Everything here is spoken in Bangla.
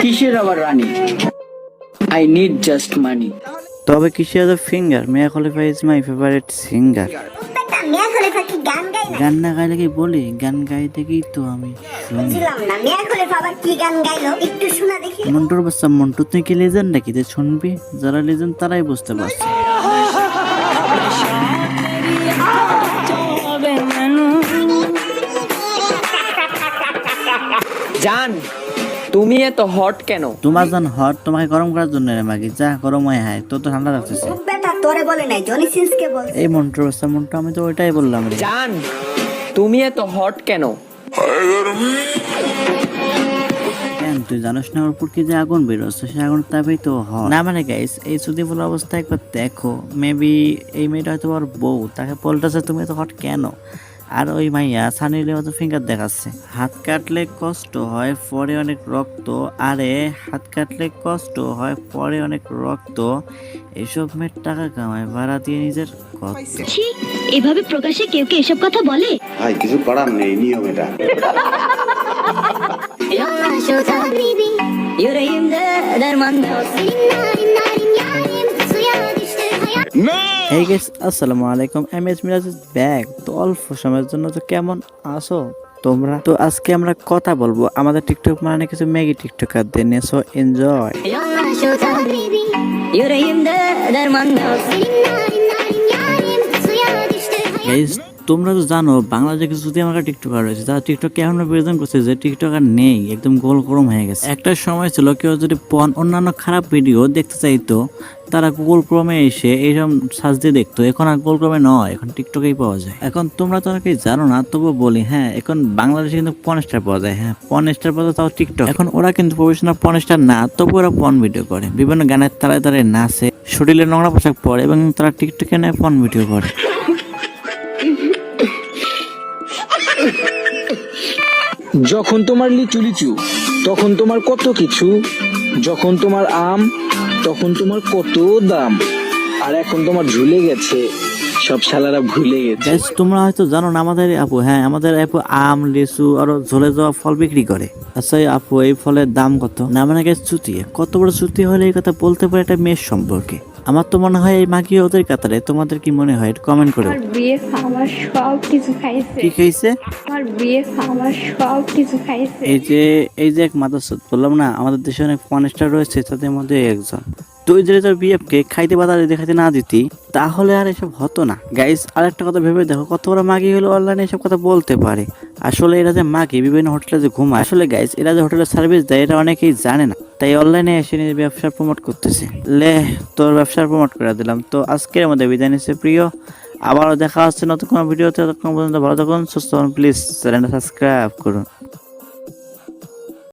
কিসের আবার রানী? আই নিড জাস্ট মানি তবে কিসে the finger Mia Khalifa is my favourite singer গান না গাইলে কি বলি? গান গাইতে কি তো আমি মন্টুর বাচ্চা মন্টু তুই কি লেজেন্ড নাকি? যে শুনবি? যারা লেজেন্ড তারাই বুঝতে পারছে। জান তুমি এত হট কেন? তোমার জান হট তোমাকে গরম করার জন্য রে মাগি যা গরম হয় হায় তো তো ঠান্ডা ও বেটা তোরে বলে নাই জনি সিন্স কে বল এই মন্টুর বাচ্চা মন্টু আমি তো ওইটাই বললাম রে। জান তুমি এত হট কেন? কেন তুই জানিস না ওর উপর কি যে আগুন বেরোচ্ছে? সে আগুন তাপেই তো হয় না মানে গাইস এই সুদি বলা অবস্থা একবার দেখো। মেবি এই মেয়েটা হয়তো ওর বউ তাকে বলতেছে তুমি এত হট কেন? আর ওই মাইয়া সানি লিওন তো ফিঙ্গার দেখাচ্ছে হাত কাটলে কষ্ট হয় পরে অনেক রক্ত আরে হাত কাটলে কষ্ট হয় পরে অনেক রক্ত এসব মেয়ের টাকা কামায় ভাড়া দিয়ে নিজের এভাবে প্রকাশ্যে কেউ কে এসব কথা বলে ভাই কিছু করার নেই নিয়ম এটা এই গেস আসসালামু আলাইকুম। এম এস মিরাজ ব্যাগ। তো অল্প সময়ের জন্য তো কেমন আসো তোমরা? তো আজকে আমরা কথা বলব আমাদের টিকটক মানে কিছু ম্যাগি টিকটকারদের নিয়ে সো এনজয় তোমরা তো জানো, বাংলাদেশে যদি আমার টিকটকার রয়েছে তারা টিকটক কেমন প্রেজেন্ট করছে যে টিকটক আর নেই, একদম গোল গরম হয়ে গেছে। একটা সময় ছিল কেউ যদি পন অন্যান্য খারাপ ভিডিও দেখতে চাইতো তারা গুগল ক্রমে এসে এইরকম সার্চ দিয়ে দেখতো। এখন আর গুগল ক্রমে নয়, এখন টিকটকেই পাওয়া যায়। এখন তোমরা তো অনেকেই জানো না, তবুও বলি হ্যাঁ এখন বাংলাদেশে কিন্তু পন স্টার পাওয়া যায়। হ্যাঁ পন স্টার পাওয়া যায় তাও টিকটক এখন ওরা কিন্তু প্রফেশনাল পন স্টার না, তবু ওরা পন ভিডিও করে। বিভিন্ন গানের তারায় তারায় নাচে, শরীরে নোংরা পোশাক পরে এবং তারা টিকটকে নেয় পন ভিডিও করে। যখন তোমার লিচু লিচু, তখন তোমার কত কিছু, যখন তোমার আম তখন তোমার কত দাম? আর এখন তোমার ঝুলে গেছে। সব শালারা ভুলে গেছে। তোমরা হয়তো জানো না আমাদের আপু হ্যাঁ আমাদের আপু আম লিচু আরও ঝোলে যাওয়া ফল বিক্রি করে। আচ্ছা আপু এই ফলের দাম কত? না মানে চুতিয়ে কত বড় চুতি হলে এই কথা বলতে পারে একটা মেয়ের সম্পর্কে। আমার তো মনে হয় এই মাগি ওদের কাতারে। তোমাদের কি মনে হয়? কমেন্ট করে আমার বিয়ে খাওয়া সব কিছু খাইছে। কি খাইছে? আমার বিয়ে খাওয়া সব কিছু খাইছে। এই যে এই যে এক মাদাসত বললাম না আমাদের দেশে অনেক পনেস্টার রয়েছে তাদের মধ্যে একজন। যদি তোর বিএফকে খাইতে বাদারে দেখাতে না দিতি, তাহলে আর এসব হতো না। গাইস আরেকটা কথা ভেবে দেখো, কত বড় মাগি হলো অনলাইনে এসব কথা বলতে পারে। আসলে এরা যে মাগি, বিভিন্ন হোটেলে যে ঘুমায়, আসলে গাইস এরা যে হোটেলে সার্ভিস দেয় এটা অনেকেই জানে না। তাই অনলাইনে এসে নিজের ব্যবসা প্রমোট করতেছে। লে, তোর ব্যবসা প্রমোট করে দিলাম। তো আজকের মধ্যে বিদায় নিচ্ছে প্রিয়। আবারও দেখা হচ্ছে নতুন কোনো ভিডিওতে ততক্ষণ পর্যন্ত ভালো থাকুন, সুস্থ হন প্লিজ চ্যানেলটা সাবস্ক্রাইব করুন।